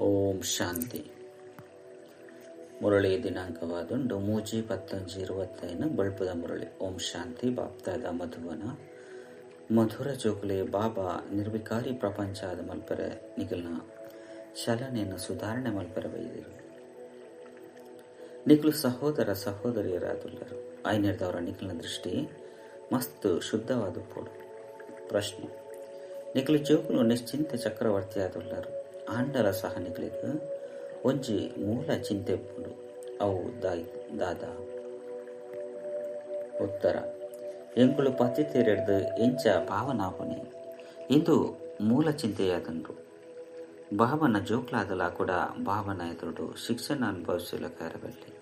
ಓಂ ಶಾಂತಿ. ಮುರಳಿ ದಿನಾಂಕವಾದುಂಡು ಮೂಜಿ ಪತ್ತೊಂಜಿ ಇರುವತ್ತೈನ ಬಳ್ಪದ ಮುರಳಿ. ಓಂ ಶಾಂತಿ, ಬಾಪ್ತಾದ ಮಧುವನ. ಮಧುರ ಜೋಗುಲೆ ಬಾಬಾ, ನಿರ್ವಿಕಾರಿ ಪ್ರಪಂಚದ ಮಲ್ಪರೆ ನಿಖಿಲ್ನ ಚಲನೆಯನ್ನು ಸುಧಾರಣೆ ಮಲ್ಪರೆ ಬೈದಿರು. ನಿಕ್ಲು ಸಹೋದರ ಸಹೋದರಿಯರಾದುಲ್ಲರು ಐನರ್ದವರ ನಿಖಲ್ನ ದೃಷ್ಟಿ ಮಸ್ತ್ ಶುದ್ಧವಾದ ಪೋಡು. ಪ್ರಶ್ನೆ. ನಿಖಲು ಜೋಗುಲು ನಿಶ್ಚಿಂತ ಚಕ್ರವರ್ತಿಯಾದುಲ್ಲರು ಆಂಡಲ ಸಹ ನಿಖಲಿಗೆ ಒಂಜಿ ಮೂಲ ಚಿಂತೆ ಪುಂಡು ಅವು ದಾಯ್, ದಾದ. ಉತ್ತರ. ಎಂಕುಲು ಪತ್ತಿತೆರೆಡ್ದು ಎಂಚ ಭಾವನಾಪನೆ ಇಂದು ಮೂಲ ಚಿಂತೆಯಾದಂಡ್ರು ಭಾವನ ಜೋಕ್ಲಾದಲ ಕೂಡ ಭಾವನ ಎದುರುಡು ಶಿಕ್ಷಣ ಅನುಭವಿಸಲ ಕರಬಲ್ಲಿ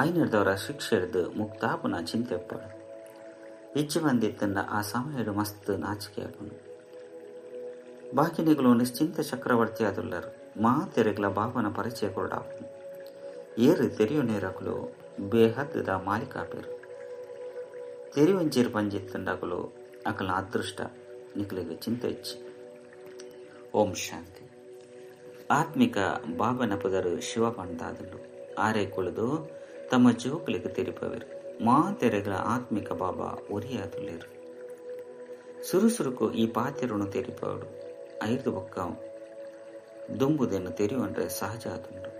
ಐನರ್ದವರ ಶಿಕ್ಷೆ ಹಿಡಿದು ಮುಕ್ತಾಪನ ಚಿಂತೆ ಪಡು. ಇಚ್ಚು ಬಂದಿತ್ತನ್ನ ಆ ಸಮಯ ಮಸ್ತ್ ನಾಚಿಕೆ ಆಪುಂಡು ಬಾಕಿನಿಗಳು ನಿಶ್ಚಿಂತ ಚಕ್ರವರ್ತಿ ಆದುಲ್ಲರು. ಮಾತೆರೆಗ್ಲ ಭಾವನ ಪರಿಚಯ ಕೊರಡಾಪು ಏರು ತೆರಿಯು ನೇರಕುಲು ಬೇಹದ್ದದ ಮಾಲಿಕಾಪೇರು. ತೆರಿವಂಚೇರು ಪಂಜಿತ್ತಂಡಕುಲು ಅಕಲ ಅದೃಷ್ಟ ನಿಖಲಿಗೆ ಚಿಂತೆ ಇಚ್ಚಿ. ಓಂ ಶಾಂತಿ. ಆತ್ಮಿಕ ಬಾಬನ ಪುದರು ಶಿವ ಪಂಡಾದಲು ಆರೆ ಕುಳಿದು ತಮ್ಮ ಜೋಕುಲಿಗೆ ಮಾ ಮಾತೆರೆಗಳ ಆತ್ಮಿಕ ಬಾಬಾ ಒರಿಯಾದುಲ್ಲೇರು ಸುರುಸುರುಕು ಈ ಪಾತ್ರೆಯನ್ನು ತೆರಿಪವಡು ಐದು ಬೊಕ್ಕ ದುಂಬುದನ್ನು ತೆರೆಯುವಂಡ್ರೆ ಸಹಜ ಆತುಂಡು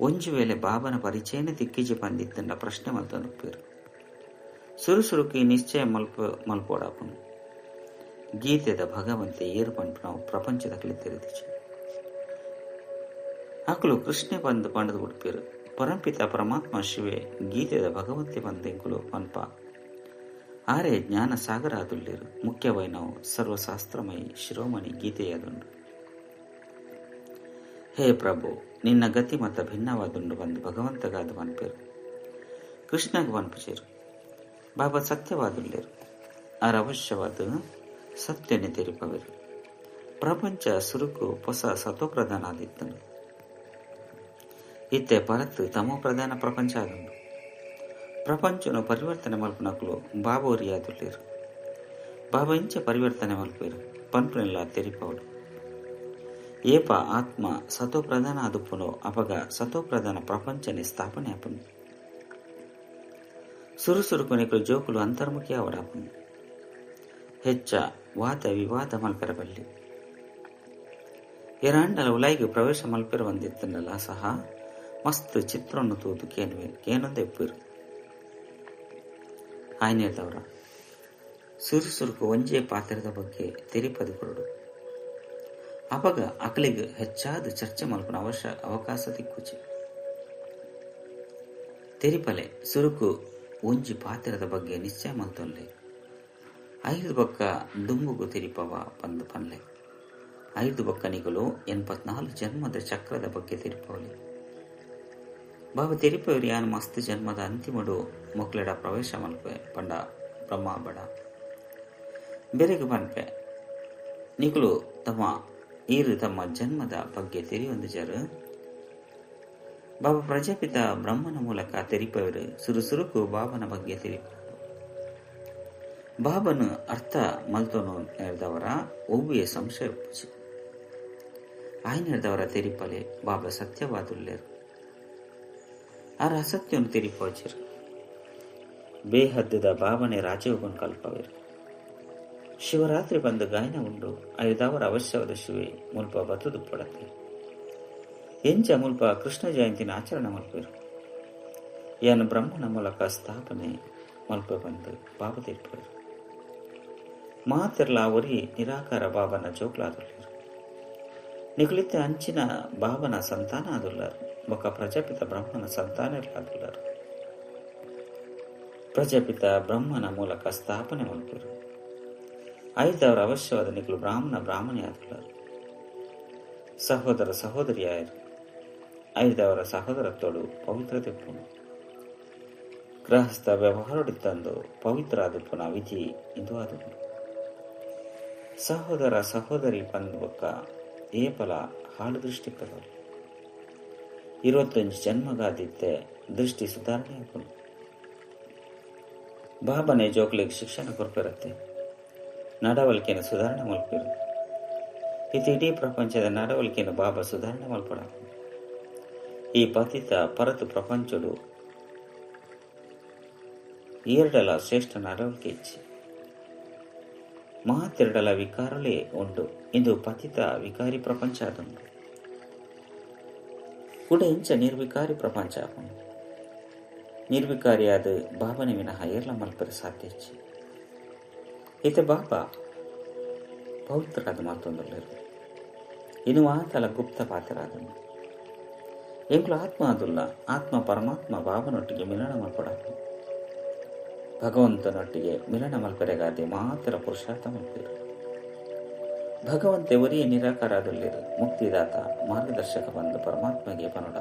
ಒಂಜು ವೇಳೆ ಬಾಬನ ಪರಿಚಯನೆ ತಿಕ್ಕಿಜಿ ಪಂದಿತ್ತಂಡ ಪ್ರಶ್ನೆ ಮಲ್ತನುಪ್ಪೇರು ಸುರುಸುರುಕಿ ನಿಶ್ಚಯ ಮಲ್ಪ ಮಲ್ಪೋಡಾಪುನು ಗೀತೆದ ಭಗವಂತೆ ಏರು ಪಂಪು ನಾವು ಪ್ರಪಂಚದ ಕಲಿ ತೆರೆದಿச்சு ಅಕಲು ಕೃಷ್ಣ ಬಂದು ಪಂಡದು ಉಡುಪೇರು ಪರಂಪಿತ ಪರಮಾತ್ಮ ಶಿವೆ ಗೀತೆದ ಭಗವಂತಿ ಬಂದೆಂಕುಲು ಪನ್ಪ ಆರೆ ಜ್ಞಾನ ಸಾಗರ ಆದುಲ್ಲೇರು ಮುಖ್ಯವೈ ನಾವು ಸರ್ವಶಾಸ್ತ್ರಮಯಿ ಶಿರೋಮಣಿ ಗೀತೆಯಾದುಂಡು ಹೇ ಪ್ರಭು ನಿನ್ನ ಗತಿ ಮತ ಭಿನ್ನವಾದುಂಡು ಬಂದು ಭಗವಂತಗಾದ ಮನ್ಪೇರು ಕೃಷ್ಣಗ ಮನ್ಪುಚೇರು ಬಾಬಾ ಸತ್ಯವಾದುಲ್ಲೇರು ಆರ ಅವಶ್ಯವಾದ ಸತ್ಯನೆ ತೆರಿಪವರು ಪ್ರಪಂಚ ಸುರುಕು ಹೊಸ ಸತೋಪ್ರಧಾನ ಆದಿತ್ತನು ಇತ್ತೆ ಪರತ್ತು ತಮೋ ಪ್ರಧಾನ ಪ್ರಪಂಚ ಆದುಂಡು ಪ್ರಪಂಚನು ಪರಿವರ್ತನೆ ಮಲ್ಪನಕಲು ಬಾಬೋರಿಯಾದುಲ್ಲೇರು ಬಾಬಾ ಇಂಚ ಪರಿವರ್ತನೆ ಮಲ್ಪೇರು ಪನ್ಪನೆಲ್ಲ ತೆರಿಪವಡು ಏಪ ಆತ್ಮ ಸತೋ ಪ್ರಧಾನ ಅದುಪ್ಪುನೋ ಅಪಗ ಸತೋ ಪ್ರಧಾನ ಪ್ರಪಂಚನೆ ಸ್ಥಾಪನೆ ಆಪುನು ಸುರುಸುರುಕೊನೆಗಳು ಜೋಕುಲು ಅಂತರ್ಮುಖಿ ಅವಡಾಪುನು ಹೆಚ್ಚ ವಾದ ವಿವಾದ ಮಲ್ಪೆರಬಲ್ಲಿ ಎರಾಂಡಲ ಉಲಾಯಿಗೆ ಪ್ರವೇಶ ಮಲ್ಪೆರ ಬಂದಿತ್ತನಲ್ಲ ಸಹ ಮಸ್ತ್ ಚಿತ್ರವನ್ನು ತೂದು ಕೇನುವೆ ಕೇನೊಂದು ಎಪ್ಪಿರು ಆಯ್ನೇದವರ ಸುರುಸುರುಕು ಒಂಜೆ ಪಾತ್ರದ ಬಗ್ಗೆ ತೆರಿಪದು ಕೊರಡು ಅಪಗ ಅಕಲಿಗೆ ಹೆಚ್ಚಾದ ಚರ್ಚೆ ಮಲ್ಪನ ಅವಶ, ಅವಕಾಶ ದಿಕ್ಕುಚಿ. ತೆರಿಪಲೆ ಸುರುಕು ಒಂಜಿ ಪಾತ್ರದ ಬಗ್ಗೆ ನಿಶ್ಚಯ ಮಲ್ತೊಲ್ಲೆ. ಐದು ಬೊಕ್ಕ ದುಂಬುಗು ತಿರಿಪವ ಬಂದು ಪನ್ಲೆ. ಐದು ಬೊಕ್ಕನಿಗಳು ಎನ್ಪತ್ನಾಲ್ಕು ಜನ್ಮದ ಚಕ್ರದ ಬಗ್ಗೆ ತೆರಿಪವಲೆ. ಬಾಬಾ ತೆರಿಪವರು ಯಾನು ಮಸ್ತ್ ಜನ್ಮದ ಅಂತಿಮಡು ಮೊಕ್ಲೆಡ ಪ್ರವೇಶ ಮಲ್ಪೆ ಪಂಡ ಬ್ರಹ್ಮ ಬಡ. ಬೆರೆಗೆ ಬನ್ಪೆ. ನಿಗಳು ತಮ್ಮ ಈರು ತಮ್ಮ ಜನ್ಮದ ಬಗ್ಗೆ ತೆರೆಯೊಂದು ಜರು ಬಾಬಾ ಪ್ರಜಾಪಿತ ಬ್ರಹ್ಮನ ಮೂಲಕ ತೆರಿಪವರು ಸುರುಸುರುಕು ಬಾಬನ ಬಗ್ಗೆ ತೆರಿಪ ಬಾಬನು ಅರ್ಥ ಮಲ್ತೋನು ನೆರೆದವರ ಒವ್ವಿಯ ಸಂಶಯ ಆಯ್ನೆರೆದವರ ತೆರಿಪಲೆ ಬಾಬಾ ಸತ್ಯವಾದುಲ್ಲೇರು ಆರ ಅಸತ್ಯವನ್ನು ತೆರಿಪೋಚರು ಬೇಹದ್ದದ ಭಾವನೆ ರಾಜಯೋಗನ್ ಕಲ್ಪವೇರು. ಶಿವರಾತ್ರಿ ಬಂದ ಗಾಯನ ಉಂಡು ಐದಾವರ ಅವಶ್ಯವಾದ ಶಿವೆ ಮುಲ್ಪ ಬತುದು ಪಡತ್ತೆ. ಎಂಚ ಮುಲ್ಪ ಕೃಷ್ಣ ಜಯಂತಿನ ಆಚರಣೆ ಮಲ್ಪೇರು. ಏನು ಬ್ರಹ್ಮನ ಮೂಲಕ ಸ್ಥಾಪನೆ ಮಲ್ಪ ಬಂದು ಬಾಬ ತೆರಿಪೇರು ಮಾತಿರ್ಲ ಅವರಿ ನಿರಾಕಾರ ಬಾಬನ ಜೋಕ್ಲಾದುಲ್ಲರು ನಿಗುಳಿತ ಅಂಚಿನ ಭಾವನ ಸಂತಾನ ಆದುಲ್ಲರು. ಬೊಕ್ಕ ಪ್ರಜಾಪಿತ ಬ್ರಹ್ಮನ ಸಂತಾನ ಇರ್ಲಾದುಲ್ಲರು ಪ್ರಜಾಪಿತ ಬ್ರಹ್ಮನ ಮೂಲಕ ಸ್ಥಾಪನೆ ಹೊಂದಿರು ಐದವರ ಅವಶ್ಯವಾದ ನಿಗಳು ಬ್ರಾಹ್ಮಣ ಬ್ರಾಹ್ಮಣಿಯಾದುಲ್ಲರು ಸಹೋದರ ಸಹೋದರಿಯಾಯರು ಐದವರ ಸಹೋದರತ್ತೋಡು ಪವಿತ್ರತೆ ಪುಣ ಗೃಹಸ್ಥ ವ್ಯವಹಾರಡಿತ್ತಂದು ಪವಿತ್ರ ಆದುಪ್ಪುನ ವಿಧಿ ಇದು ಅದು ಸಹೋದರ ಸಹೋದರಿ ಪಂದ್ಬಕ್ಕ ಏಪಲ ಹಾಳು ದೃಷ್ಟಿ ಪದವು ಇರುವತ್ತೊಂದು ಜನ್ಮಗಾದಿತ್ತೆ ದೃಷ್ಟಿ ಸುಧಾರಣೆ ಆಗಲು ಬಾಬನೆ ಜೋಕ್ಲಿಗೆ ಶಿಕ್ಷಣ ಕೊರಪಿರುತ್ತೆ ನಡವಳಿಕೆನ ಸುಧಾರಣೆ ಮಲ್ಪಿರು ಇದು ಇಡೀ ಪ್ರಪಂಚದ ನಡವಳಿಕೆಯನ್ನು ಬಾಬಾ ಸುಧಾರಣೆ ಮಲ್ಪಡ ಈ ಪತಿತ ಪರತು ಪ್ರಪಂಚಡು ಏರ್ಡಲ ಶ್ರೇಷ್ಠ ನಡವಳಿಕೆ ಇಚ್ಛೆ ಮಹತ್ತೆರಡಲ ವಿಕಾರಲೇ ಉಂಟು. ಇಂದು ಪತಿತ ವಿಕಾರಿ ಪ್ರಪಂಚ ಅದೊಂದು ಕೂಡ ಇಂಚ ನಿರ್ವಿಕಾರಿ ಪ್ರಪಂಚ ನಿರ್ವಿಕಾರಿಯಾದ ಬಾಬನೆ ವಿನಃ ಏರ್ಲ ಮಲ್ಪರೆ ಸಾಧ್ಯ ಈತ ಬಾಬಾ, ಪವಿತ್ರರಾದ ಮಾತೊಂದುಳ್ಳರು. ಇನ್ನು ಆತಲ ಗುಪ್ತ ಪಾತ್ರರಾದನು. ಎಂಕ್ಲು ಆತ್ಮ ಅದುಲ್ಲ ಆತ್ಮ ಪರಮಾತ್ಮ ಬಾಬನೊಟ್ಟಿಗೆ ಮಿಲನ ಮಲ್ಪಡ ಭಗವಂತನೊಟ್ಟಿಗೆ ಮಿಲನ ಮಲ್ಪರೆಗಾದೆ ಮಾತ್ರ ಪುರುಷಾರ್ಥ ಮಲ್ಪಿರು ಭಗವಂತೆ ಒರಿಯ ನಿರಾಕಾರದಲ್ಲಿರು ಮುಕ್ತಿದಾತ, ಮಾರ್ಗದರ್ಶಕ ಬಂದು ಪರಮಾತ್ಮಗೆ ಪನೊಡ.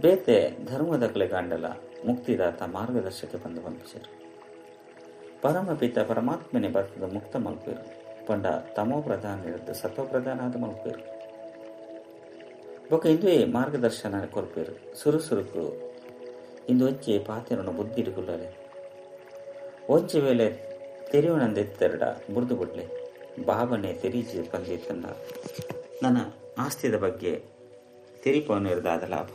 ಬೇತೆ ಧರ್ಮದ ಕಲೆಗಾಂಡಲ ಮುಕ್ತಿದಾತ, ಮಾರ್ಗದರ್ಶಕ ಬಂದು ಪರಮ ಪರಮಪಿತ ಪರಮಾತ್ಮನೆ ಬರ್ತದ ಮುಕ್ತ ಮಲ್ಪಿರು. ಪಂಡ ತಮೋ ಪ್ರಧಾನ ಇರದ್ದು ಸತ್ವ ಪ್ರಧಾನ ಆದ ಮಲ್ಪೇರು. ಬೊಕ ಇಂದುವೆ ಮಾರ್ಗದರ್ಶನ ಕೊರ್ಪೇರು ಸುರುಸುರುಕು ಇಂದು ಒಂಚೆ ಪಾತೆರನ್ನು ಬುದ್ಧಿಡುಗುಲ್ಲಲೆ ಒಂಚೆ ವೇಳೆ ತೆರಿವಣಂದೆತ್ತೆರಡ ಬುರ್ದು ಬಿಡ್ಲೆ ಬಾಬನೆ ತೆರೀಜಿ ಬಂದಿತ್ತನ್ನ ನನ್ನ ಆಸ್ತಿದ ಬಗ್ಗೆ ತೆರಿಪವನ್ನು ಇರದಾದ ಲಾಭ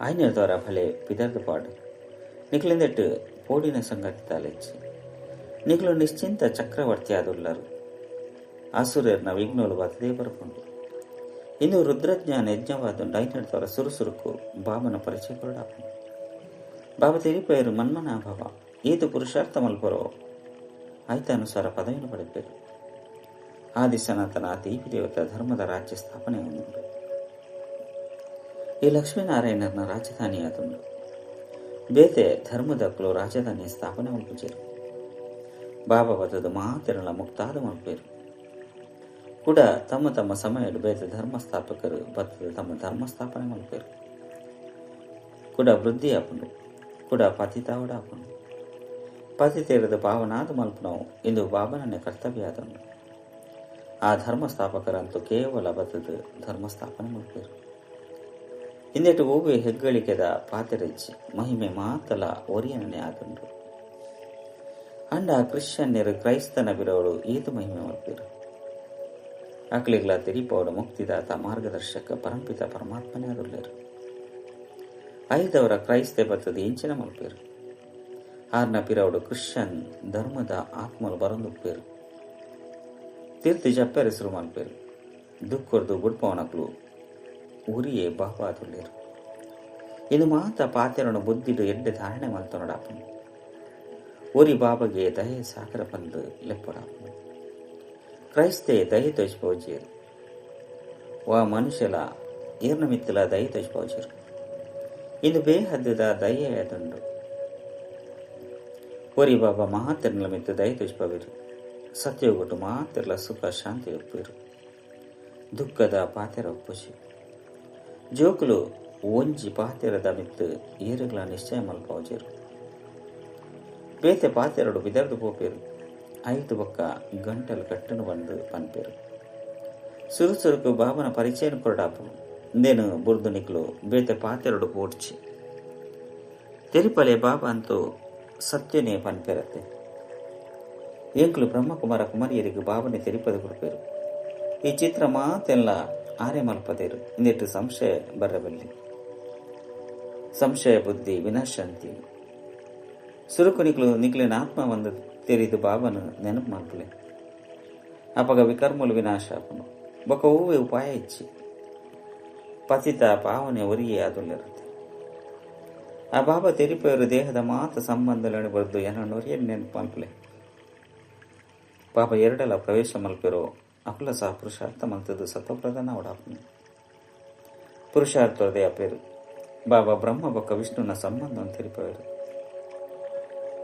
ಆಯ್ನಿರ್ದವರ ಫಲೆ ಪಿದರ್ದ ಪಾಡು ನಿಕ್ಲಿಂದಟ್ಟು ಪೋಡಿನ ಸಂಗತಿ ತಾಲೆಚ್ಚಿ ನಿಕ್ಲು ನಿಶ್ಚಿಂತ ಚಕ್ರವರ್ತಿ ಆದುಲ್ಲರು ಆಸುರರ್ನ ವಿಘ್ನೋಲು ಬತ್ತದೇ ಬರ್ಕೊಂಡು ಇನ್ನು ರುದ್ರಜ್ಞಾನ ಯಜ್ಞವಾದುಂಡು ಐನಡ್ದವರ ಸುರುಸುರುಕು ಬಾಬನ ಪರಿಚಯ ಕೊರಡಾಪ ಬಾಬ ತೆರಿಪೇರು ಮನ್ಮನಾಭವ ಈದು ಪುರುಷಾರ್ಥ ಮಲ್ಪರೋ ಆಯ್ತ ಅನುಸಾರ ಪದವಿಯನ್ನು ಪಡೆದರು ಆದಿ ಸನಾತನ ದೇವಿ ದೇವತಾ ಧರ್ಮದ ರಾಜ್ಯ ಸ್ಥಾಪನೆ ಉಂಟು ಈ ಲಕ್ಷ್ಮೀನಾರಾಯಣನ ರಾಜಧಾನಿಯಾದುಂಡು ಬೇತೆ ಧರ್ಮದಕ್ಕಲು ರಾಜಧಾನಿಯ ಸ್ಥಾಪನೆ ಮಲ್ಪುಜರು ಬಾಬಾ ಬದದು ಮಾತೆರಳ ಮುಕ್ತಾದ ಮಲ್ಪೇರು ಕೂಡ ತಮ್ಮ ತಮ್ಮ ಸಮಯದಲ್ಲಿ ಬೇರೆ ಧರ್ಮಸ್ಥಾಪಕರು ಸ್ಥಾಪಕರು ಬತ್ತದ ತಮ್ಮ ಧರ್ಮ ಸ್ಥಾಪನೆ ಮಲ್ಪೇರು ಕೂಡ ವೃದ್ಧಿ ಆಪುಂಡು ಕೂಡ ಪತಿತಾವಡ ಆಪುಂಡು ಪತಿತೇರದ ಪಾವನಾದ ಮಲ್ಪನವು ಇಂದು ಭಾವನೆ ಕರ್ತವ್ಯ ಆದನು. ಆ ಧರ್ಮಸ್ಥಾಪಕರಂತೂ ಕೇವಲ ಭತ್ತದ ಧರ್ಮಸ್ಥಾಪನೆ ಸ್ಥಾಪನೆ ಹಿಂದೆಟು ಹೂವೆ ಹೆಗ್ಗಳಿಕೆದ ಪಾತಿರಜ್ಜಿ ಮಹಿಮೆ ಮಾತಲ ಒರಿಯನೇ ಆದುಂಡು ಅಂಡ ಕ್ರಿಶ್ಚಿಯನ್ನರು ಕ್ರೈಸ್ತನ ಬಿರವಳು ಈತ ಮಹಿಮೆ ಮಲ್ಪೇರು ಅಕ್ಲಿಗ್ಲ ತಿರಿಪೋಡು ಮುಕ್ತಿದಾತ ಮಾರ್ಗದರ್ಶಕ ಪರಂಪಿತ ಪರಮಾತ್ಮನೇ ಅದುಲ್ಲೇರು ಐದವರ ಕ್ರೈಸ್ತ ಬರ್ತದ ಇಂಚಿನ ಮಲ್ಪೇರು. ಆರ್ನ ಪಿರವಡು ಕ್ರಿಶ್ಚಿಯನ್ ಧರ್ಮದ ಆತ್ಮಲು ಬರಂದುಪ್ಪೇರು ತೀರ್ತಿ ಜಪ್ಪೆರೆಸರು ಮಲ್ಪೇರು. ದುಃಖರ್ದು ಗುಡ್ಪವನಕ್ಲು ಉರಿಯೇ ಅದುಲ್ಲೇರು ಇದು ಮಾತ ಪಾತೆರನು ಬುದ್ಧಿಡು ಎಡ್ಡೆ ಧಾರಣೆ ಮಲ್ತೊನಡಾಪನು ಉರಿ ಬಾಬಗೆ ದಯೆ ಸಾಗರ ಬಂದು ಲೆಪ್ಪಡಾಪನು ತೋಚ್ಪೋಜೇರು ವಾ ಮನುಷ್ಯಲ ಏರ್ನ ಮಿತ್ತಲ ದಯ ತೋಚ್ಪೋಜೇರು ಇಂದು ಬೇಹದ್ದದ ದಯೆ ಅದುಂಡು ಒರಿ ಬಾಬಾ ಮಹಾತಿರ್ನಲ ಮಿತ್ತ ದಯ ತೋಚಿಪವಿರು ಸತ್ಯೋಗೊಟ್ಟು ಮಾತಿರ್ಲ ಸುಖ ಶಾಂತಿ ಒಪ್ಪಿರು ದುಃಖದ ಪಾತೆರ ಒಪ್ಪಿಸಿ ಜೋಕುಲು ಒಂಜಿ ಪಾತೆರದ ಮಿತ್ತು ಏರುಗಳ ನಿಶ್ಚಯ ಮಲ್ಪವಜೇರು ಬೇತೆ ಪಾತೆರಡು ಬಿದರ್ದು ಪೋಪೇರು. ಐದು ಬೊಕ್ಕ ಗಂಟಲು ಕಟ್ಟನು ಬಂದು ಪನ್ಪೇರು ಸುರುಸುರುಕು ಬಾಬನ ಪರಿಚಯನ ಕೊರಡಾಪು ಇಂದೇನು ಬುರ್ದು ನಿಕ್ಲು ಬೇತೆ ಪಾತೆರಡು ಪೋಡ್ಚಿ ತೆರಿಪಲೆ ಬಾಬಾ ಅಂತೂ ಸತ್ಯನೇ ಪನ್ಪೇರತ್ತೆ ಎಂಕ್ಲು ಬ್ರಹ್ಮಕುಮಾರ ಕುಮಾರಿಯರಿಗೆ ಬಾಬನೆ ತೆರಿಪದ ಕೊಡ್ಪೇರು ಈ ಚಿತ್ರ ಮಾತೆಲ್ಲ ಆರೆ ಮಲ್ಪದೇರು ಇಂದಿಟ್ಟು ಸಂಶಯ ಬರಬಲ್ಲಿ ಸಂಶಯ ಬುದ್ಧಿ ವಿನಾಶಾಂತಿ ಸುರುಕು ನಿಕ್ಲು, ನಿಕ್ಲಿನ ಆತ್ಮ ಒಂದು ತೆರಿದು ಬಾಬನು ನೆನಪು ಮಾಡ್ಕೊಳ್ಳಿ ಅಪಗ ವಿಕರ್ಮುಲು ವಿನಾಶ ಆಪನು ಬೊಕ ಹೂವೆ ಉಪಾಯ ಇಚ್ಚಿ ಪತಿತ ಪಾವನೆ ಒರಿಯೇ ಅದುಲ್ಲಿರುತ್ತೆ ಆ ಬಾಬಾ ತೆರಿಪೆಯವರು ದೇಹದ ಮಾತು ಸಂಬಂಧಗಳನ್ನು ಬರೆದು ಏನನ್ನೊರಿಯೇ ನೆನಪು ಮಾಡ್ಕೊಳ್ಳಿ ಪಾಪ ಎರಡಲ ಪ್ರವೇಶ ಮಲ್ಪಿರೋ ಅಕುಲ ಸಹ ಪುರುಷಾರ್ಥ ಮಲ್ತದು ಸತ್ವಪ್ರಧಾನ ಒಡಾಪನು ಪುರುಷಾರ್ಥದೇ ಅಪೇರು ಬಾಬಾ ಬ್ರಹ್ಮ, ಬೊಕ್ಕ ವಿಷ್ಣುನ ಸಂಬಂಧ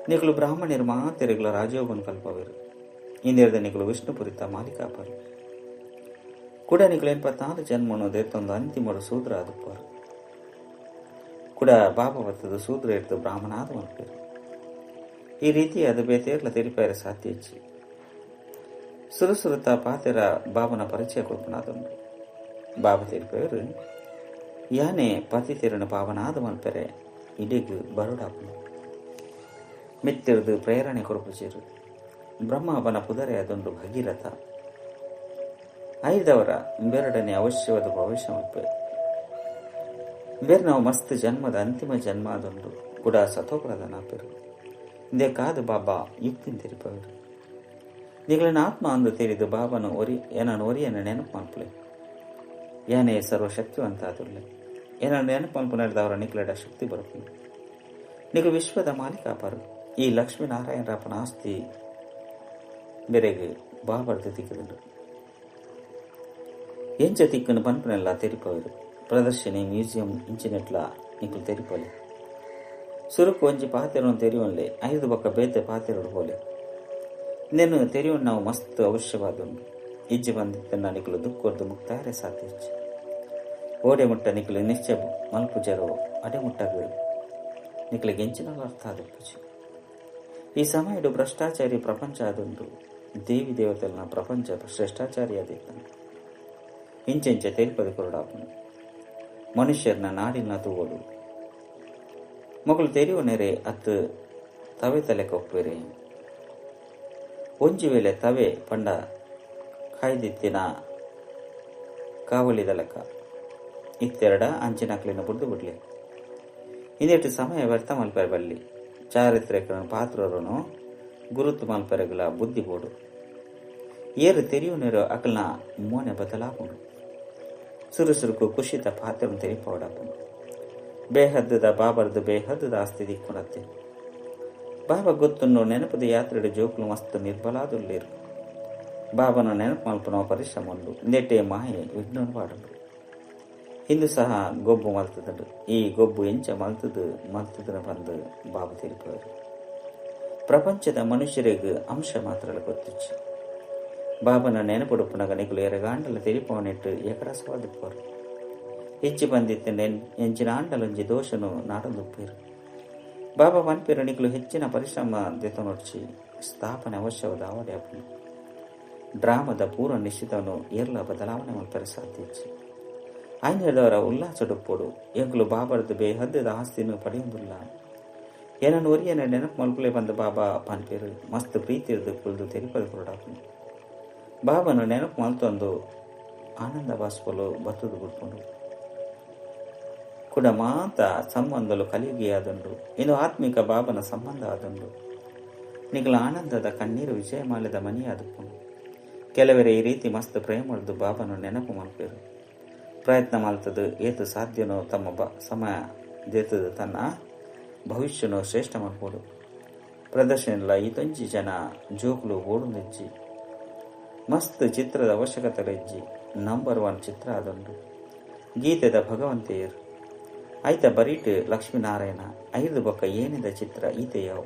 ತೆರಿಪವೇರು ನಿಗಳು ಬ್ರಾಹ್ಮಣರು ಮಾತೆರೆಗಳ ರಾಜಯೋಗನ ಕಲ್ಪವೇರು. ನಿಗಳು ವಿಷ್ಣು ಪುರಿತ ಮಾಲಿಕಾಪರು. ಕೂಡ ನಿಗಳು ಎಪ್ಪತ್ನಾಲ್ಕು ಜನ್ಮನು ದೇತ್ತೊಂದು ಅಂತಿಮಡು ಸೂದ್ರ ಆದುಪ್ಪರು. ಕೂಡ ಬಾಬಾ ಬತ್ತದು ಸೂದ್ರ ಹಿಡಿದು ಬ್ರಾಹ್ಮಣ ಮಲ್ಪೇರು ಈ ರೀತಿ ಅದು ಬೇತೇರ್ಲ ತೆರಿಪೇರ ಹೆಚ್ಚಿ ಸುರುಸುರುತ ಪಾತೆರ ಬಾಬನ ಪರಿಚಯ ಕೊಡ್ಪನಾದುಂಡು ಬಾಬಾ ತೆರಿಪೇರು, ಯಾನೆ ಪತಿ ತೆರನ ಪಾವನಾದ ಮಲ್ಪೆರೆ ಇಡಿಗ್ ಬರುಡಾಪನು. ಮಿತ್ತಿರದು ಪ್ರೇರಣೆ ಕುರುಪುಚಿರು ಬ್ರಹ್ಮ ಅವನ ಪುದರೆ ಅದೊಂದು ಭಗೀರಥ. ಐದವರ ಬೆರಡನೆ ಅವಶ್ಯವಾದ ಭವಿಷ್ಯ ಮಪ್ಪೆ ಬೇರೆ ನಾವು ಮಸ್ತ್ ಜನ್ಮದ ಅಂತಿಮ ಜನ್ಮ ಅದೊಂದು ಕೂಡ ಸತೋಪ್ರದ ನಾಪಿರು. ಇದೇ ಕಾದು ಬಾಬಾ ಯುಕ್ತಿನ ತಿರುಪವರು. ನಿಗಳನ್ನ ಆತ್ಮ ಅಂದು ತಿಳಿದು ಬಾಬನು ಒರಿ ಏನನ್ನು ಒರಿಯನ್ನು ನೆನಪು ಮಲ್ಪಲೆ ಏನೇ ಸರ್ವಶಕ್ತಿವಂತ ಆದುರ್ಲೆ ಏನನ್ನು ನೆನಪು ಮಲ್ಪು ನಡೆದವರ ನಿಗಳ ಶಕ್ತಿ ಬರುತ್ತದೆ ನಿಗ ವಿಶ್ವದ ಮಾಲೀಕಾಪರು ಈ ಲಕ್ಷ್ಮೀನಾರಾಯಣರಪ್ಪನ ಆಸ್ತಿ ಬೆರೆಗೆ ಬಾಬರ್ದು ತಿಕ್ಕದರು ಎಂಚ ತಿಕ್ಕನು ಪನ್ಪನೆಲ್ಲ ತೆರಿಪವರು ಪ್ರದರ್ಶನಿ ಮ್ಯೂಸಿಯಂ ಇಂಚಿನೆಟ್ಲ ನಿಖಲು ತೆರಿಪಲೆ ಸುರುಕು ಒಂಜಿ ಪಾತೆರನ್ನು ತೆರಿವನ್ಲೆ ಐದು ಬೊಕ್ಕ ಬೇತೆ ಪಾತೆರಡು ಪೋಲೆ నేను తెరివి ನಾವು ಮಸ್ತ್ ಅವಶ್ಯವಾದುಂಡು ಇಜ್ಜಿ ಬಂದಿದ್ದನ್ನ ನಿಕಲು ದುಃಖರ್ದು ಮುಕ್ತಾರೆ ಸಾತಿಚ್ಚು ಓಡೆ ಮುಟ್ಟ ನಿಕಲು ನಿಶ್ಚಯ ಮಲ್ಪು ಜರೋ ಅಡೆ ಮುಟ್ಟಗ ನಿಕಲಿಗೆ ಎಂಚಿನ ಅರ್ಥ ಆದಪ್ಪುಚು ಈ ಸಮಯ ಭ್ರಷ್ಟಾಚಾರಿ ಪ್ರಪಂಚ ಅದೊಂದು. ದೇವಿ ದೇವತೆಲ್ನ ಪ್ರಪಂಚ ಶ್ರೇಷ್ಠಾಚಾರಿ ಆದಿತ್ತನು ಇಂಚೆಂಚೆ ತೇಲ್ಪದ ಕೊರಡಾಪನು ಮನುಷ್ಯರನ್ನ ನಾಡಿನ ತೂವಡು ಮಗಳು ತೆರೆಯುವ ನೆರೆ ಅತ್ತು ತವೆ ತಲೆ ಕೊಪ್ಪೆರೆ ಒಂಜಿ ವೇಳೆ ತವೆ ಪಂಡ ಕಾಯ್ದಿತ್ತಿನ ಕಾವಲಿದ ಲೆಕ್ಕ. ಇತ್ತೆರಡ ಅಂಚಿನಕ್ಲಿನ ಬುಡ್ದು ಬಿಡ್ಲಿ. ಇಂದೆಟ್ಟು ಸಮಯ ವ್ಯರ್ಥ ಮಲ್ಪೆ ಬಲ್ಲಿ. ಚಾರಿತ್ರಿಕ ಪಾತ್ರರನು ಗುರುತು ಬುದ್ಧಿ ಬೋಡು ಏರು ತೆರೆಯು ನೀರು ಅಕಲ್ನ ಮೋನೆ ಬದಲಾಪುಂಡು ಸುರುಸುರುಕು ಕುಶಿತ ಪಾತ್ರನು ತೆರಿಪೋಡಪುಂಡು ಬೇಹದ್ದದ ಬಾಬರ್ದು ಬೇಹದ್ದದ ಆಸ್ತಿ ದಿಕ್ಕೊಡತ್ತೆ ಬಾಬಾ ಗೊತ್ತನ್ನು ನೆನಪದ ಯಾತ್ರೆಡು ಜೋಕುಲು ಮಸ್ತ್ ನಿರ್ಬಲಾದುಲ್ಲಿರು. ಬಾಬನ ನೆನಪು ಮಲ್ಪನ ಪರಿಶ್ರಮ ಉಂಡು ನೆಟ್ಟೆ ಮಾಯೆ ಪಾಡುಂಡು ಇಂದು ಸಹ ಗೊಬ್ಬು ಮಲ್ತದಡು ಈ ಗೊಬ್ಬು ಎಂಚ ಮಲ್ತದು, ಮಲ್ತದನ ಬಂದು ಬಾಬು ತಿರುಪವರು ಪ್ರಪಂಚದ ಮನುಷ್ಯರಿಗೆ ಅಂಶ ಮಾತ್ರ ಗೊತ್ತಿಚ್ಚು. ಬಾಬನ ನೆನಪುಡುಪುನ ಗಣಿಗಳು ಎರಗಾಂಡಲ ತೆರಿಪವನಿಟ್ಟು ಏಕರಸವಾದುಪ್ಪರು ಹೆಚ್ಚು ಬಂದಿತ್ತ ನೆನ್, ಎಂಚಿನ ಆಂಡಲೊಂಜಿ ದೋಷನು ನಾಡೊಂದುಪ್ಪೇರು ಬಾಬಾ ಮನ್ಪಿರಣಿಗಳು ಹೆಚ್ಚಿನ ಪರಿಶ್ರಮ ದೆತನೊಡ್ಚಿ ಸ್ಥಾಪನೆ ಅವಶ್ಯವಾದ ಅವಡ್ಯಾಪು ಡ್ರಾಮದ ಪೂರ್ವ ನಿಶ್ಚಿತವನ್ನು ಏರ್ಲ ಬದಲಾವಣೆ ಮಲ್ಪರೆ ಸಾಧ್ಯಚ್ಚಿ. ಆಯ್ನೆದವರ ಉಲ್ಲಾಸಡುಪ್ಪೋಡು ಎಂಕುಲು ಬೇ ಹದ್ದದ ಆಸ್ತಿಯನ್ನು ಪಡೆಯುವುದಿಲ್ಲ. ಏನನ್ನು ಒರಿಯನ ನೆನಪು ಮಲ್ಪಲೆ ಬಂದ ಬಾಬಾ ಪನ್ಪೇರು. ಮಸ್ತ್ ಪ್ರೀತಿರ್ದು ಕುಳಿದು ತೆರಿಪದು ಕೊರಡಾಪು. ಬಾಬನು ನೆನಪು ಮಲ್ತೊಂದು ಆನಂದ ಬಾಸ್ಪಲು ಬತ್ತದು ಬಿಡ್ಕೊಂಡು ಕೂಡ ಮಾತ ಸಂಬಂಧಲು ಕಲಿಗೆಯಾದಂಡು ಇದು ಆತ್ಮಿಕ ಬಾಬನ ಸಂಬಂಧ ಆದುಂಡು. ನಿಗಲ ಆನಂದದ ಕಣ್ಣೀರು ವಿಜಯಮಾಲದ ಮನಿಯಾದುಕೊಂಡು ಕೆಲವರೇ ಈ ರೀತಿ ಮಸ್ತ್ ಪ್ರೇಮಳ್ದು ಬಾಬನ ನೆನಪು ಮಲ್ಪೇರು. ಪ್ರಯತ್ನ ಮಾಡುತ್ತದೆ ಏತು ಸಾಧ್ಯನೋ ತಮ್ಮ ಬ, ಸಮಯ ದೇತದ ತನ್ನ ಭವಿಷ್ಯನೋ ಶ್ರೇಷ್ಠ ಮಾಡ್ಬೋದು. ಪ್ರದರ್ಶನ ಇದೊಂಜಿ ಜನ ಜೋಕ್ಲು ಓಡುಂದಿಜ್ಜಿ ಮಸ್ತ್ ಚಿತ್ರದ ಅವಶ್ಯಕತೆ ಇಜ್ಜಿ ನಂಬರ್ ಒನ್ ಚಿತ್ರ ಅದೊಂದು. ಗೀತೆದ ಭಗವಂತೆಯರು. ಆಯ್ತ ಬರೀಟ್ ಲಕ್ಷ್ಮೀನಾರಾಯಣ, ಐದು ಬೊಕ್ಕ ಏನಿದ ಚಿತ್ರ ಈತೆಯವು.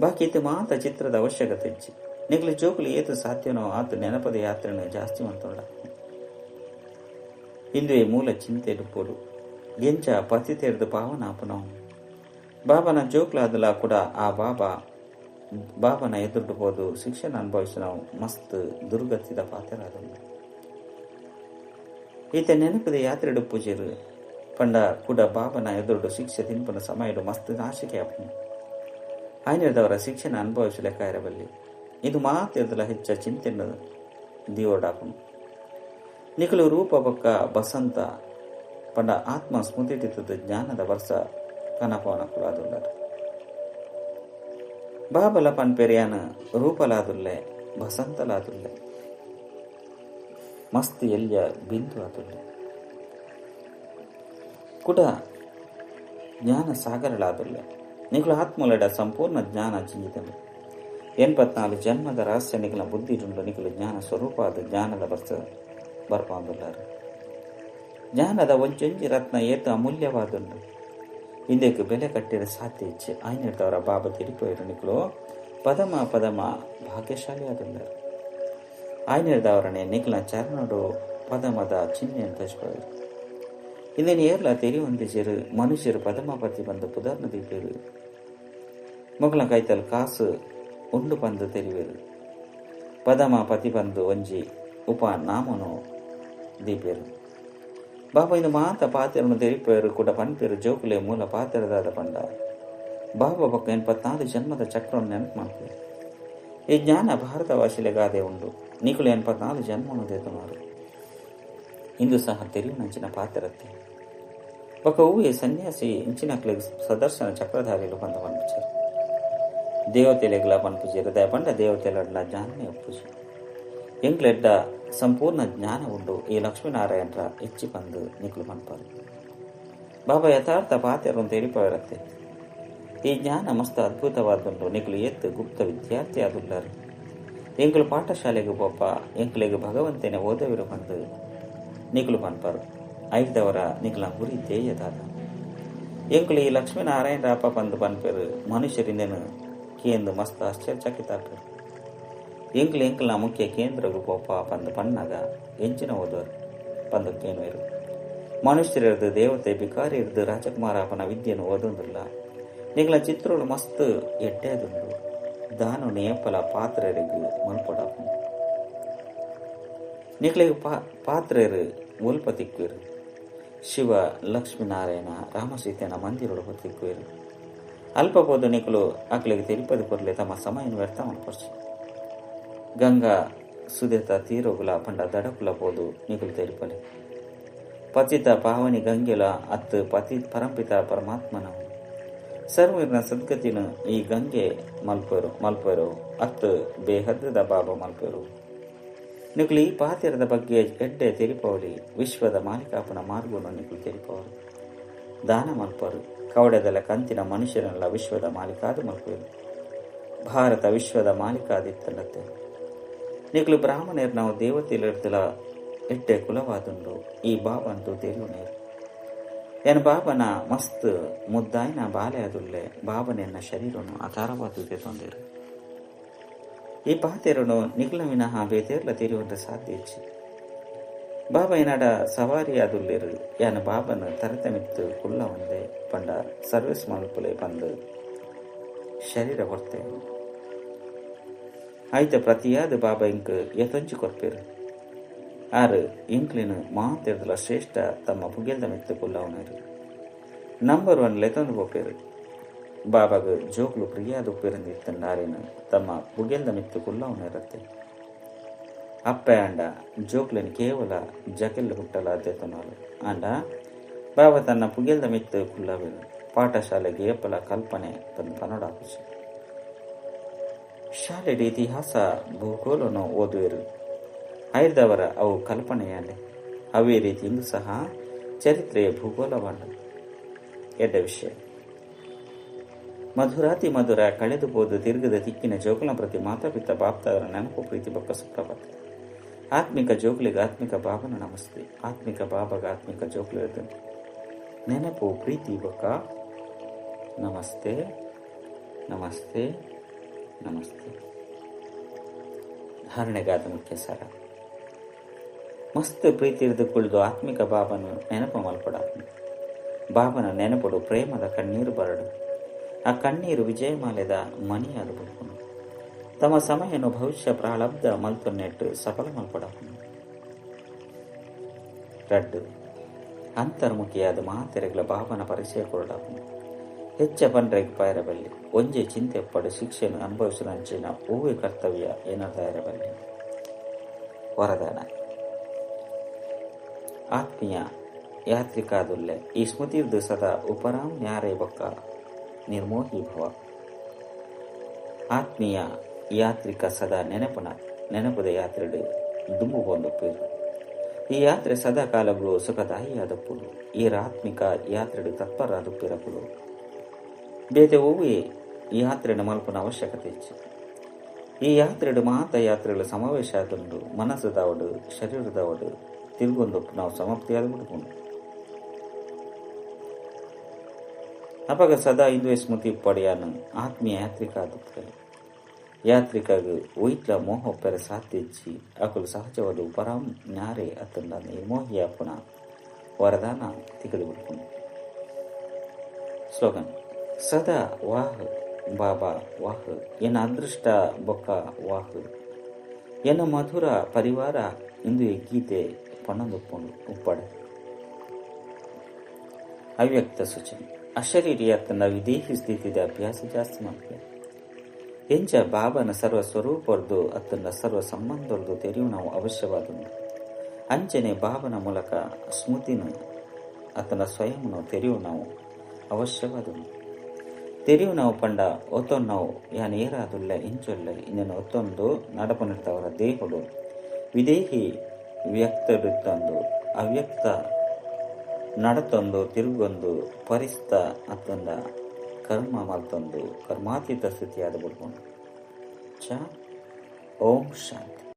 ಬಾಕಿ ಇದು ಮಾತ ಚಿತ್ರದ ಅವಶ್ಯಕತೆ ಇಜ್ಜಿ ನಿಗ್ಲು ಜೋಕುಲು ಏತು ಸಾಧ್ಯನೋ ಆತ ನೆನಪದ ಯಾತ್ರೆನ ಜಾಸ್ತಿ ಮಂತೊಂಡ ಇಂದುವೆ ಮೂಲ ಚಿಂತೆ ಡುಪ್ಪೋಡು ಎಂಚ ಪತಿ ತೆರೆದು ಪಾವನಾಪನವು ಬಾಬನ ಜೋಕ್ಲಾದಲ ಕೂಡ ಆ ಬಾಬಾ ಬಾಬನ ಎದುರುಡ್ಬೋದು ಶಿಕ್ಷಣ ಅನುಭವಿಸಿ ನಾವು ಮಸ್ತ್ ದುರ್ಗತಿದ ಪಾತ್ರರಾದವು ಈತ ನೆನಪದ ಯಾತ್ರೆಡು ಪೂಜೆರು ಪಂಡ ಕೂಡ ಬಾಬನ ಎದುರುಡು ಶಿಕ್ಷೆ ತಿನ್ಪನ ಸಮಯಡು ಮಸ್ತ್ ನಾಶಿಕೆ ಅಪ್ಪನು ಆಯ್ನದವರ ಶಿಕ್ಷಣ ಅನುಭವಿಸಿ ಲೆಕ್ಕ ಇರಬಲ್ಲಿ ಇದು ಮಾತೆದಲ ಹೆಚ್ಚ ಚಿಂತೆ ದಿಯೋಡಾಪನು ನಿಖಲು ರೂಪ ಬೊಕ್ಕ ಬಸಂತ ಪಂಡ ಆತ್ಮ ಸ್ಮೃತಿಟಿತದ ಜ್ಞಾನದ ವರ್ಷ ಕನಪವನ ಕುಲಾದುಳ್ಳರು ಬಾಬಲ ಪನ್ಪೆರಿಯಾನ ರೂಪಲಾದುಲ್ಲೆ, ಬಸಂತಲಾದುಲ್ಲೆ, ಮಸ್ತ್ ಎಲ್ಯ ಬಿಂದು ಆದುಲ್ಲೆ. ಕುಟ ಜ್ಞಾನ ಸಾಗರಳಾದುಲ್ಲೆ. ನಿಖಲು ಆತ್ಮಲಡ ಸಂಪೂರ್ಣ ಜ್ಞಾನ ಜಿಂಜಿದಳು ಎಂಬತ್ನಾಲ್ಕು ಜನ್ಮದ ರಹಸ್ಯ ನಿಖಲ ಬುದ್ಧಿಡುಂಡು ನಿಖಲು ಜ್ಞಾನ ಸ್ವರೂಪ ಅದು ಜ್ಞಾನದ ಬರ್ಸ ಬರ್ಪಾಂದುಳ್ಳಾರು ಜ್ಞಾನದ ಒಂಚೊಂಜಿ ರತ್ನ ಏತು ಅಮೂಲ್ಯವಾದುಂಡು ಇಂದಕ್ಕೆ ಬೆಲೆ ಕಟ್ಟಿದ ಸಾಧ್ಯ ಹೆಚ್ಚು ಆಯ್ನಿಡ್ದವರ ಬಾಬ ತಿರುಪೇರು ನಿಖಲು ಪದಮ ಪದಮ ಭಾಗ್ಯಶಾಲಿ ಆದುಂಡರು ಆಯ್ನಿಡ್ದವರನೆ ನಿಖಲ ಚರಣಡು ಪದಮದ ಚಿಹ್ನೆ ತೋರಿಸ್ಬೋದು ಇಂದಿನ ಏರ್ಲ ತೆರಿ ಹೊಂದಿಸಿರು ಮನುಷ್ಯರು ಪದಮ ಪತಿ ಬಂದು ಪುದರ್ನ ದೀಪೇರು ಮಗಳ ಕೈತಲ್ ಕಾಸು ಉಂಡು ಬಂದು ತೆರಿವಿರು ಪದಮ ಪತಿ ಬಂದು ಒಂಜಿ ಉಪ ನಾಮನು ದೀಪೇರು ಬಾಬಾ ಇದು ಮಾತ ಪಾತ್ರನು ತೆರಿಪೇರು ಕೂಡ ಪನ್ಪೇರು ಜೋಕುಲೆ ಮೂಲ ಪಾತ್ರದಾದ ಪಂಡ ಬಾಬಾ ಬೊಕ್ಕ ಎನ್ಪತ್ನಾಲ್ಕು ಜನ್ಮದ ಚಕ್ರವನ್ನು ನೆನಪು ಮಾಡ್ತೀವಿ ಈ ಜ್ಞಾನ ಭಾರತ ಭಾಷೆಲೆ ಗಾದೆ ಉಂಡು ನಿಕುಲು ಎನ್ಪತ್ನಾಲ್ಕು ಜನ್ಮವನ್ನು ದೇತುಮಾರು ಇಂದು ಸಹ ತೆರಿವಿನಂಚಿನ ಪಾತ್ರತ್ತೆ ಬೊಕ್ಕ ಹೂವೆ ಸನ್ಯಾಸಿ ಇಂಚಿನಕ್ಲಿಗೆ ಸದರ್ಶನ ಚಕ್ರಧಾರಿಲು ಬಂದ ಪನ್ಪುಜರು ದೇವತೆಲೆಗಳ ಪನ್ಪುಜರು ದಯ ಪಂಡ ದೇವತೆಲ ಜ್ಞಾನನೇ ಒಪ್ಪುಜಿ ಎಂಕ್ಲೆಡ್ಡ ಸಂಪೂರ್ಣ ಜ್ಞಾನ ಉಂಡು ಈ ಲಕ್ಷ್ಮೀನಾರಾಯಣರ ಹೆಚ್ಚಿ ಬಂದು ನಿಖಲು ಪನ್ಪಾರು ಬಾಬಾ ಯಥಾರ್ಥ ಪಾತ್ಯರನ್ನು ತಿಳಿಪವಿರತ್ತೆ ಈ ಜ್ಞಾನ ಮಸ್ತ್ ಅದ್ಭುತವಾದುಂಡು ನಿಖಲು ಎತ್ತು ಗುಪ್ತ ವಿದ್ಯಾರ್ಥಿ ಆದುಳ್ಳರು ಎಂಕುಲು ಪಾಠಶಾಲೆಗೆ ಪೋಪ ಎಂಕುಲಿಗೆ ಭಗವಂತನೇ ಓದವಿರು ಬಂದು ನಿಖಲು ಪನ್ಪಾರು ಐದವರ ನಿಖಲ ಗುರಿ ಧ್ಯೇಯದಾದ. ಎಂಕುಲು ಈ ಲಕ್ಷ್ಮೀನಾರಾಯಣ ರಾಪ ಬಂದು ಪನ್ಪೇರು ಮನುಷ್ಯರಿಂದೇನು ಕೇಂದು ಮಸ್ತ್ ಆಶ್ಚರ್ಯಚಕಿತಾಪೇರು. ಎಂಕುಲು ಎಂಕುಲ ಮುಖ್ಯ ಕೇಂದ್ರಗಳು ಪೋಪ ಪಂದ ಪಣ್ಣಾಗ ಎಂಚಿನ ಓದೋರು ಪಂದು ಕೇನುವೆರು ಮನುಷ್ಯರಿರ್ದು ದೇವತೆ ಬಿಕಾರಿ ಇರ್ದು ರಾಜಕುಮಾರಪ್ಪನ ವಿದ್ಯೆಯನ್ನು ಓದೊಂದಿಲ್ಲ ನಿಗಲ ಚಿತ್ರಗಳು ಮಸ್ತ್ ಎಡ್ಡೆದುಂಡು ದಾನು ನೇಪಲ ಪಾತ್ರರಿಗೆ ಮಲ್ಪಡ ನಿಗಳಿಗೆ ಪಾ, ಪಾತ್ರರು ಮುಲ್ಪ ತಿಕ್ಕುವೆರು ಶಿವ, ಲಕ್ಷ್ಮೀನಾರಾಯಣ ರಾಮಸೀತೆನ ಮಂದಿರೊಳು ಹೊತ್ತಿಕ್ಕುವೆರು ಅಲ್ಪ ಹೋದ ನಿಕಲು ಅಕ್ಲಿಗೆ ತಿರುಪತಿ ಕೊರಲೆ ತಮ್ಮ ಸಮಯನ ವ್ಯರ್ಥ ಮಾಡ್ಕೊರ್ಚಿ ಗಂಗಾ ಸುದೇತ ತೀರೋಗುಲ, ಪಂಡ, ದಡಕುಲ ಪೋದು నిగులు ತೆರಿಪಲೆ ಪತಿತ, ಪಾವನಿ, ಗಂಗೆಲ ಅತ್ ಪತಿ, ಪರಂಪಿತ, ಪರಮಾತ್ಮನ. ಸರ್ವೀರ್ನ ಸದ್ಗತಿನ ಈ ಗಂಗೆ ಮಲ್ಪರು ಮಲ್ಪರು. ಅತ್ ಬೇಹದ್ರದ ಬಾಬ ಮಲ್ಪರು. ನಿಕ್ಲಿ ಪಾತಿರದ ಬಗ್ಗೆ ಎಡ್ಡೆ ತೆರಿಪವಲಿ ವಿಶ್ವದ ಮಾಲಿಕಾಪನ ಮಾರ್ಗವನ್ನು ನಿಕ್ಲು ತೆರಿಪವರು ದಾನ ಮಲ್ಪರು, ಕವಡೆದಲ ಕಂತಿನ ಮನುಷ್ಯರೆಲ್ಲ ವಿಶ್ವದ ಮಾಲಿಕಾದ ಮಲ್ಪರು. ಭಾರತ ವಿಶ್ವದ ಮಾಲೀಕಾದಿತ್ತಲ್ಲತ್ತೆ. ನಿಕ್ಲು ಬ್ರಾಹ್ಮಣರು ನಾವು ದೇವತೆಲಿರ್ದಲ ಎಟ್ಟೆ ಕುಲವಾದುಂಡು, ಈ ಬಾಬಂತು ತೆರಿಯುನೇರು ಎನ್ ಬಾಬನ ಮಸ್ತ್ ಮುದ್ದಾಯಿನ ಬಾಲೆ ಅದುಲ್ಲೆ ಬಾಬನೆನ್ನ ಶರೀರನು ಅಕಾರವಾದುದೆ ತೊಂದಿರು ಈ ಪಾತೆರನು ನಿಗ್ಲ ವಿನಃ ಬೇತೇರ್ಲ ತೆರೆಯುವಂತ ಸಾಧ್ಯ ಬಾಬಾ ಏನಾಡ ಸವಾರಿ ಅದುಲ್ಲಿರು ಯಾನ ಬಾಬನ ತರತಮಿತ್ತು ಕುಲ್ಲ ಒಂದೇ ಪಂಡ ಸರ್ವಿಸ್ ಮಲ್ಪುಲೆ ಬಂದು ಶರೀರ ಕೊಡ್ತೆ ಆಯ್ತ ಪ್ರತಿಯಾದ ಬಾಬಾ ಇಂಕ್ ಎತೊಂಚಿ ಕೊರ್ಪೆರ್. ಆರ್ ಇಂಕ್ಲಿನ ಮಾತೆರ್ದಲ ಶ್ರೇಷ್ಠ ತಮ್ಮ ಪುಗೆಲ್ದ ಮೆತ್ತ ಕುಲ್ಲವನರು ನಂಬರ್ ಒನ್ ಲೆತಂದು ಪೋಪೇರು ಬಾಬಾಗ ಜೋಕ್ಲು ಪ್ರಿಯಾದ ಉಪ್ಪಿರಂದಿತ್ತಂಡಾರೇನು ತಮ್ಮ ಪುಗೆಲ್ದ ಮೆತ್ತ ಕುಲ್ಲವನಿರತ್ತೆ ಅಪ್ಪ ಅಂಡ ಜೋಕ್ಲನ್ ಕೇವಲ ಜಕೆಲ್ ಹುಟ್ಟಲ ದೆತನಾಲು ಅಂಡ ಬಾಬಾ ತನ್ನ ಪುಗೆಲ್ದ ಮೆತ್ತ ಕುಲ್ಲವೇನು ಪಾಠಶಾಲೆಗೆ ಏಪಲ ಕಲ್ಪನೆ ತಂದು ಪನೋಡಾಪುಚಿ ಶಾಲೆಯ ಇತಿಹಾಸ ಭೂಗೋಲನ್ನು ಓದುವರು. ಆಯ್ದವರ ಅವು ಕಲ್ಪನೆಯಲ್ಲೇ ಅವೇ ರೀತಿ ಇಂದು ಸಹ ಚರಿತ್ರೆಯ ಭೂಗೋಳವಲ್ಲ ಎಡ್ಡ ವಿಷಯ. ಮಧುರಾತಿ ಮಧುರ ಕಳೆದು ಹೋದ ತಿರುಗದ ತಿಕ್ಕಿನ ಜೋಗುಲ ಪ್ರತಿ ಮಾತಾಪಿತ ಬಾಪ್ತಾದರ ನೆನಪು ಪ್ರೀತಿ ಬಕ್ಕ ಸುಪ್ರಭಾತ. ಆತ್ಮಿಕ ಜೋಗುಲಿಗೆ ಆತ್ಮಿಕ ಬಾಬನ ನಮಸ್ತೆ. ಆತ್ಮಿಕ ಬಾಬಗ ಆತ್ಮಿಕ ಜೋಕುಲು ಇರ್ತದೆ ನೆನಪು ಪ್ರೀತಿ ಬಕ್ಕ ನಮಸ್ತೆ ನಮಸ್ತೆ ನಮಸ್ತೆ. ಧಾರಣೆಗಾದ ಮುಖ್ಯ ಸಾರ. ಮಸ್ತ್ ಪ್ರೀತಿ ಹಿಡಿದುಕೊಳ್ಳುದು ಆತ್ಮಿಕ ಬಾಬನು ನೆನಪು ಮಲ್ಪಡ ಬಾಬನ ನೆನಪಡು ಪ್ರೇಮದ ಕಣ್ಣೀರು ಬರಡು. ಆ ಕಣ್ಣೀರು ವಿಜಯಮಾಲೆದ ಮಣಿಯಾದ ಬುಡ್ಕೊಂಡು ತಮ್ಮ ಸಮಯನು ಭವಿಷ್ಯ ಪ್ರಾಳಬ್ಧ ನೆಟ್ಟು ಸಫಲ ಮಲ್ಪಡ ರಡ್ಡು. ಅಂತರ್ಮುಖಿಯಾದ ಮಾತೆರೆಗಳ ಬಾಬನ ಪರಿಚಯ ಕೊರಡ ಹೆಚ್ಚ ಪಂಡ್ರೆಗೆ ಪಾಯರಬಲ್ಲಿ ಒಂಜೆ ಚಿಂತೆ ಪಡೆ ಶಿಕ್ಷೆಯನ್ನು ಅನುಭವಿಸಿದಂಚಿನ ಹೂವೆ ಕರ್ತವ್ಯ ಏನಾದರೂ ಇರಬಲ್ಲಿ ವರದಾನ. ಆತ್ಮೀಯ ಯಾತ್ರಿಕಾದುಲ್ಲೆ, ಈ ಸ್ಮೃತಿ ಸದಾ ಉಪರಾಮ್ ನ್ಯಾರೇ ಬಕ್ಕ ನಿರ್ಮೋಹಿ ಭವ. ಆತ್ಮೀಯ ಯಾತ್ರಿಕ ಸದಾ ನೆನಪುನ ನೆನಪದ ಯಾತ್ರೆ ದುಂಬು ಹೊಂದಪ್ಪೇರು ಈ ಯಾತ್ರೆ ಸದಾ ಕಾಲಗಳು ಸುಖದಾಯಿಯಾದಪ್ಪುಡು. ಈ ಆತ್ಮಿಕ ಯಾತ್ರೆಡು ತತ್ಪರಾದಪ್ಪಿರಪುಡು ಬೇತೆ ಹೂವಿ ಈ ಯಾತ್ರೆಯನ್ನು ಮಲ್ಪನ ಅವಶ್ಯಕತೆ ಹೆಚ್ಚು. ಈ ಯಾತ್ರೆಡು ಮಾತ ಯಾತ್ರೆಗಳು ಸಮಾವೇಶ ಆದಂಡು ಮನಸ್ಸು ದಾವಡು ಶರೀರದ ಅವಡು ತಿರುಗೊಂದು ನಾವು ಸಮಾಪ್ತಿಯಾದ ಬಿಡ್ಕೊಂಡು ಅಪಾಗ ಸದಾ ಇಂದು ಸ್ಮೃತಿ ಪಡೆಯಾನ ಆತ್ಮೀಯ ಯಾತ್ರಿಕ ಆದುತ್ತಲೆ ಯಾತ್ರಿಕಗ ಒಯ್ಟ್ಲ ಪೆರ ಸಾಧಿಸಿ ಅಕುಲು ಸಹಜವಾದ ಪರಾಂ ನ್ಯಾರೆ ಅತ್ತಂದ ನಿರ್ಮೋಹಿಯ ಪುನ ವರದಾನ ತಿಗದು ಬಿಡ್ಕೊಂಡು ಸ್ಲೋಗನ್. ಸದಾ ವಾಹ್ ಬಾಬಾ ವಾಹ್, ಏನ ಅದೃಷ್ಟ ಬೊಕ್ಕ ವಾಹ್. ಏನ ಮಧುರ ಪರಿವಾರ ಇಂದು ಈ ಗೀತೆ ಪಣಂದುಪ್ಪುಂಡು, ಉಪ್ಪಡೆ. ಅವ್ಯಕ್ತ ಸೂಚನೆ. ಅಶರೀರಿ ಅತ್ತನ ವಿದೇಹಿ ಸ್ಥಿತಿದ ಅಭ್ಯಾಸ ಜಾಸ್ತಿ ಮಾಡ್ತಾರೆ ಎಂಚ ಬಾಬನ ಸರ್ವ ಸ್ವರೂಪರ್ದು ಅತ್ತನ ಸರ್ವ ಸಂಬಂಧರ್ದು ತೆರೆಯು ನಾವು ಅವಶ್ಯವಾದ ಅಂಚನೆ ಬಾಬನ ಮೂಲಕ ಸ್ಮೃತಿನು ಅತನ ಸ್ವಯಂನು ತೆರೆಯು ನಾವು ಅವಶ್ಯವಾದುಂಡು ತೆರೆಯು ನಾವು ಪಂಡ ಒತ್ತೊಂದು ನಾವು, ಯಾನ್ ಏರಾದುಲ್ಲ, ಇಂಚೊಲ್ಲ, ಇನ್ನೇನು ಒತ್ತೊಂದು ನಡಪನಿರ್ತವರ ದೇಹುಡು. ವಿದೇಹಿ ವ್ಯಕ್ತಡಿತ್ತೊಂದು ಅವ್ಯಕ್ತ ನಡತೊಂದು, ತಿರುಗೊಂದು, ಪರಿಸ್ತ ಅತ್ತೊಂದ, ಕರ್ಮ ಮಲ್ತೊಂದು ಕರ್ಮಾತೀತ ಸ್ಥಿತಿಯಾದ ಬಿಡ್ಕೊಂಡು ಚ, ಓಂ ಶಾಂತಿ.